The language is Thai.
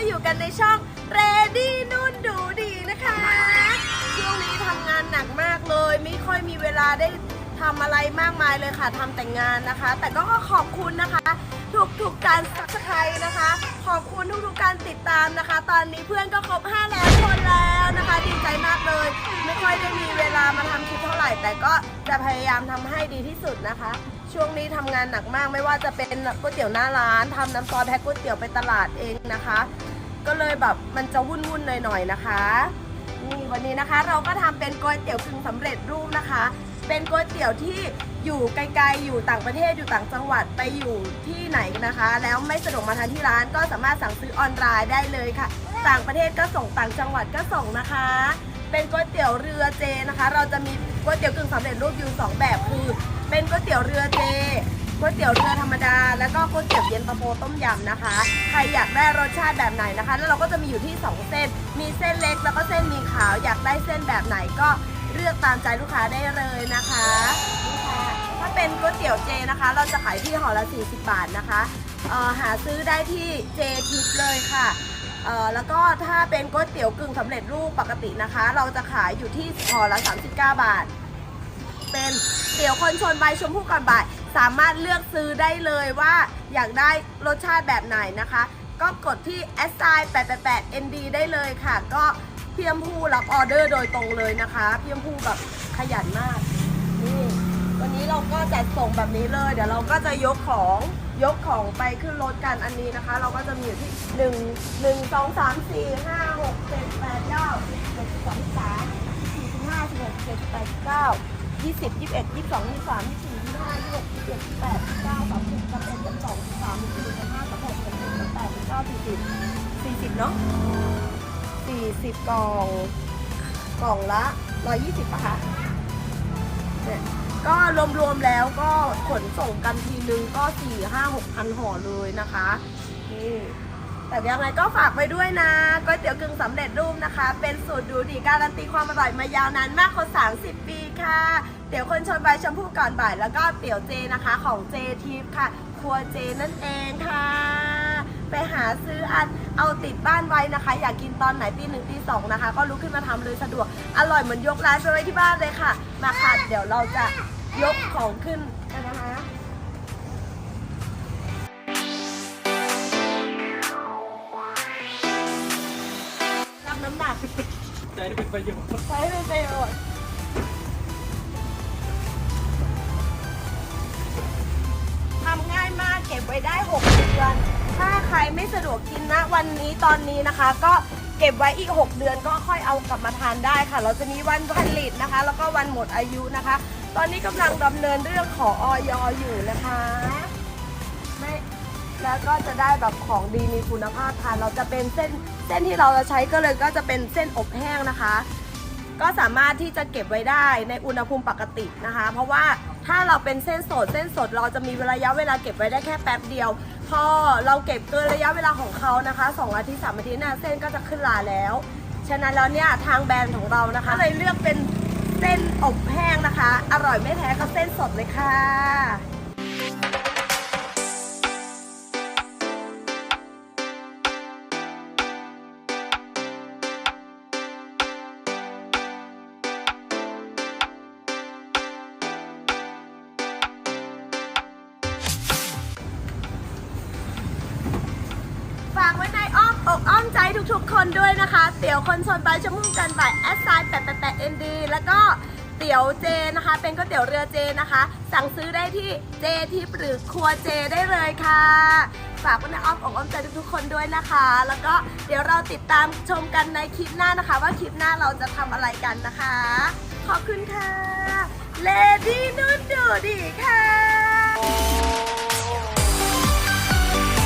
ก็อยู่กันในช่อง Ready นุ่นดูดีนะคะ ช่วงนี้ทำงานหนักมากเลย ไม่ค่อยมีเวลาได้ทำอะไรมากมายเลยค่ะทำแต่งานนะคะ แต่ก็ขอบคุณนะคะ ทุกๆการสับสไครนะคะ ขอบคุณทุกๆการติดตามนะคะ ตอนนี้เพื่อนก็ครบ5แล้วคนแล้วนะคะ ดีใจมากเลย ไม่ค่อยได้มีเวลามาทำคลิปเท่าไหร่ แต่ก็จะพยายามทำให้ดีที่สุดนะคะ ช่วงนี้ทำงานหนักมากไม่ว่าจะเป็นก๋วยเตี๋ยวหน้าร้านทำน้ำซอสแพ็คก๋วยเตี๋ยวไปตลาดเองนะคะ ก็เลยแบบมันจะวุ่นๆหน่อยๆนะคะนี่วันนี้นะคะเราก็ทำเป็นก๋วยเตี๋ยวกึ่งสำเร็จรูปนะคะ เป็นก๋วยเตี๋ยวที่อยู่ไกลๆ อยู่ต่างประเทศอยู่ต่างจังหวัดไปอยู่ที่ไหนนะคะ แล้วไม่สะดวกมาทานที่ร้านก็สามารถสั่งซื้อออนไลน์ได้เลยค่ะ ต่างประเทศก็ส่งต่างจังหวัดก็ส่งนะคะ เป็นก๋วยเตี๋ยวเรือเจนะคะ เราจะมีก๋วยเตี๋ยวกึ่งสำเร็จรูปอยู่สองแบบคือ เป็นก๋วยเตี๋ยวเรือเจ ก๋วยเตี๋ยวเรือธรรมดา แล้วก็ก๋วยเตี๋ยวเย็นตาโฟต้มยำนะคะ ใครอยากได้รสชาติแบบไหนนะคะ แล้วเราก็จะมีอยู่ที่ 2 เส้น มีเส้นเล็กแล้วก็เส้นมีขาว อยากได้เส้นแบบไหนก็เลือกตามใจลูกค้าได้เลยนะคะนี่ค่ะถ้าเป็นก๋วยเตี๋ยวเจนะคะ เราจะขายที่ห่อละ 40 บาทนะคะเอ่อหาซื้อได้ที่เจทิปเลยค่ะเอ่อแล้วก็ถ้าเป็นก๋วยเตี๋ยวกึ่งสำเร็จรูปปกตินะคะ เราจะขายอยู่ที่ห่อละ 39 บาท เป็นเตี๋ยวคนชนใบชมพู่ก่อนบ่าย สามารถเลือกซื้อได้เลยว่าอยากได้รสชาติแบบไหนนะคะ ก็กดที่ s i 888 nd ได้เลยค่ะ ก็พี่ยมพูรับออเดอร์โดยตรงเลยนะคะพี่ยมพูแบบขยันมากนี่วันนี้เราก็จัดส่งแบบนี้เลย เดี๋ยวเราก็จะยกของยกของไปขึ้นรถกันอันนี้นะคะ เราก็จะมีอยู่ที่หนึ่งหนึ่งสองสามสี่ห้าหกเจ็ดแปดเก้าสิบเจ็ดสิบสองสิบสามสี่สิบห้าสิบหกสิบเจ็ดสิบแปดสิบเก้ายี่สิบยี่สิบเอ็ดยี่สิบสองยี่สิบสามยี่สิบสี่ยี่สิบ ห้ายี่สิบหกยี่เจ็ดยี่แปดเก้าสามสิบสามเอ็ดสามสองสามสามสี่สิบสามห้าสามหกสามเจ็ดสามแปดสามเก้าสี่สิบสี่สิบเนาะสี่สิบกล่องกล่องละร้อยยี่สิบป่ะคะเนี่ยก็รวมๆแล้วก็ขนส่งกันทีนึงก็4 5 6พันห่อเลยนะคะนี่ แต่ยังไงก็ฝากไว้ด้วยนะก๋วยเตี๋ยวกึ่งสำเร็จรูปนะคะ เป็นสูตรดูดีการันตีความอร่อยมายาวนานมากกว่า30 ปีค่ะ เตี๋ยวคนชนใบชมพู่ก่อนบ่าย แล้วก็เตี๋ยวเจนะคะของเจทิพย์ค่ะ ครัวเจนั่นเองค่ะ ไปหาซื้ออันเอาติดบ้านไว้นะคะ อยากกินตอนไหนตีหนึ่งตีสองนะคะ ก็ลุกขึ้นมาทำเลยสะดวก อร่อยเหมือนยกร้านไปไว้ที่บ้านเลยค่ะ มาค่ะเดี๋ยวเราจะยกของขึ้นกันนะคะ น้ำหนักใจได้เป็นประโยชน์ใช้เป็นประโยชน์ทำง่ายมากเก็บไว้ได้ 6 เดือน ถ้าใครไม่สะดวกกินนะวันนี้ตอนนี้นะคะ ก็เก็บไว้อีก 6 เดือนก็ค่อยเอากลับมาทานได้ค่ะ เราจะมีวันผลิตนะคะ แล้วก็วันหมดอายุนะคะ ตอนนี้กำลังดำเนินเรื่องของออยอยู่นะคะ ไม่ แล้วก็จะได้แบบของดีมีคุณภาพทานเราจะเป็นเส้นเส้นที่เราจะใช้ก็เลยก็จะเป็นเส้นอบแห้งนะคะ ก็สามารถที่จะเก็บไว้ได้ในอุณหภูมิปกตินะคะ เพราะว่าถ้าเราเป็นเส้นสดเส้นสดเราจะมีระยะเวลาเก็บไว้ได้แค่แป๊บเดียวพอเราเก็บเกินระยะเวลาของเขานะคะสอาทิตย์สามอาทิตย์น่ะเส้นก็จะขึ้นลาแล้วฉะนั้นแล้วเนี่ยทางแบรนด์ของเรานะคะเลยเลือกเป็นเส้นอบแห้งนะคะ อร่อยไม่แพ้กับเส้นสดเลยค่ะ อ้อมใจทุกๆ คนด้วยนะคะ เตี๋ยวคนชนใบชะมุ่งกันบ่ายแอสไซน์แปดแปดแปดเอ็นดีแล้วก็เตี๋ยวเจนะคะ เป็นก๋วยเตี๋ยวเรือเจนะคะ สั่งซื้อได้ที่เจทิปหรือครัวเจได้เลยค่ะฝากไว้ในอ้อมอกอ้อมใจทุกๆคนด้วยนะคะ แล้วก็เดี๋ยวเราติดตามชมกันในคลิปหน้านะคะ ว่าคลิปหน้าเราจะทำอะไรกันนะคะ ขอบคุณค่ะเลดี้นุ่นดูดีค่ะ